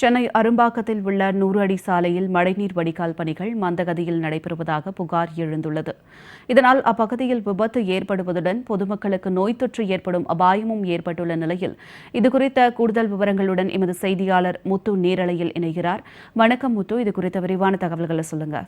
சென்னை அரும்பாக்கத்தில் உள்ள நூறு அடி சாலையில் மழைநீர் வடிகால் பணிகள் மந்தகதியில் நடைபெறுவதாக புகார் எழுந்துள்ளது. இதனால் அப்பகுதியில் விபத்து ஏற்படுவதுடன் பொதுமக்களுக்கு நோய் தொற்று ஏற்படும் அபாயமும் ஏற்பட்டுள்ள நிலையில் இதுகுறித்த கூடுதல் விவரங்களுடன் எமது செய்தியாளர் முத்து நேரலையில் இணைகிறார். வணக்கம் முத்து இது குறித்த விரிவான தகவல்களை சொல்லுங்க.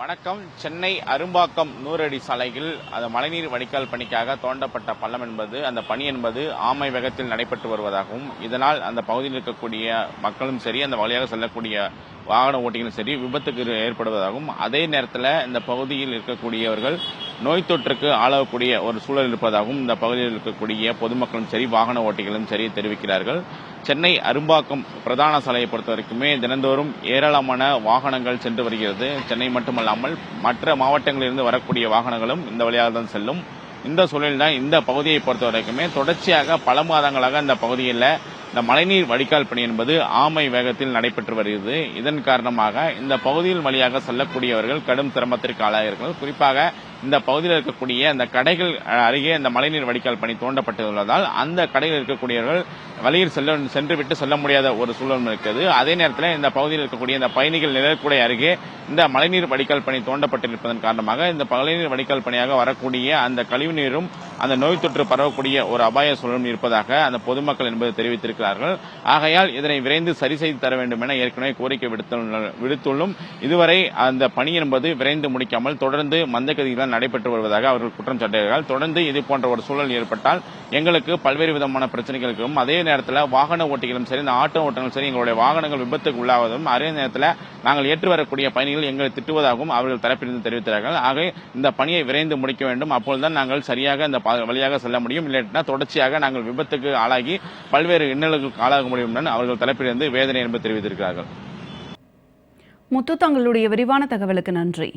வணக்கம். சென்னை அரும்பாக்கம் நூறடி சாலையில் அந்த மழைநீர் வடிகால் பணிக்காக தோண்டப்பட்ட பள்ளம் என்பது அந்த பணி என்பது ஆமை வேகத்தில் நடைபெற்று வருவதாகவும் இதனால் அந்த பகுதியில் இருக்கக்கூடிய மக்களும் சரி அந்த வழியாக செல்லக்கூடிய வாகன ஓட்டிகளும் சரி விபத்துக்கு ஏற்படுவதாகவும் அதே நேரத்தில் இந்த பகுதியில் இருக்கக்கூடியவர்கள் நோய் தொற்றுக்கு ஆளாகக்கூடிய ஒரு சூழல் இருப்பதாகவும் இந்த பகுதியில் இருக்கக்கூடிய பொதுமக்களும் சரி வாகன ஓட்டிகளும் சரி தெரிவிக்கிறார்கள். சென்னை அரும்பாக்கம் பிரதான சாலையை பொறுத்த வரைக்குமே தினந்தோறும் ஏராளமான வாகனங்கள் சென்று வருகிறது. சென்னை மட்டுமல்லாமல் மற்ற மாவட்டங்களிலிருந்து வரக்கூடிய வாகனங்களும் இந்த வழியாக தான் செல்லும். இந்த சூழலில் தான் இந்த பகுதியை பொறுத்த வரைக்குமே தொடர்ச்சியாக பல மாதங்களாக இந்த பகுதியில் இந்த மழைநீர் வடிகால் பணி என்பது ஆமை வேகத்தில் நடைபெற்று வருகிறது. இதன் காரணமாக இந்த பகுதியில் வழியாக செல்லக்கூடியவர்கள் கடும் சிரமத்திற்கு ஆளாகிறார்கள். குறிப்பாக இந்த பகுதியில் இருக்கக்கூடிய அந்த கடைகள் அருகே இந்த மழைநீர் வடிகால் பணி தோண்டப்பட்டுள்ளதால் அந்த கடையில் இருக்கக்கூடியவர்கள் வழியில் செல்ல சென்று விட்டு செல்ல முடியாத ஒரு சூழல் இருக்குது. அதே நேரத்தில் இந்த பகுதியில் இருக்கக்கூடிய இந்த பயணிகள் நிழற்குடை அருகே இந்த மழைநீர் வடிகால் பணி தோண்டப்பட்டிருப்பதன் காரணமாக இந்த மழைநீர் வடிகால் பணியாக வரக்கூடிய அந்த கழிவு நீரும் அந்த நோய் தொற்று பரவக்கூடிய ஒரு அபாய சூழலும் இருப்பதாக அந்த பொதுமக்கள் என்பது தெரிவித்திருக்கிறார்கள். ஆகையால் இதனை விரைந்து சரி செய்து தர வேண்டும் என ஏற்கனவே கோரிக்கை விடுத்துள்ளும். இதுவரை அந்த பணி என்பது விரைந்து முடிக்காமல் தொடர்ந்து மந்தகதியில் நடைபெற்று வருவதாக அவர்கள் குற்றம் சாட்டுகிறார்கள் தொடர்ந்து இது போன்ற ஒரு சூழல் ஏற்பட்டால் எங்களுக்கு பல்வேறு விதமான பிரச்சனைகளுக்கும் அதே நேரத்தில் வாகன ஓட்டிகளும் சரி இந்த ஆட்டோ ஓட்டங்களும் சரி எங்களுடைய வாகனங்கள் விபத்துக்கு உள்ளாவதும் அதே நேரத்தில் நாங்கள் ஏற்று வரக்கூடிய பயணிகள் எங்களை திட்டுவதாகவும் அவர்கள் தரப்பிலிருந்து தெரிவித்தார்கள் ஆக இந்த பணியை விரைந்து முடிக்க வேண்டும். அப்பொழுதுதான் நாங்கள் சரியாக இந்த வழியாக செல்ல முடியும். இல்லாட்டினா தொடர்ச்சியாக நாங்கள் விபத்துக்கு ஆளாகி பல்வேறு இன்னல்களுக்கு ஆளாக முடியும் என அவர்கள் தரப்பிலிருந்து வேதனை என்பது தெரிவித்திருக்கிறார்கள். முத்து தங்களுடைய விரிவான தகவலுக்கு நன்றி.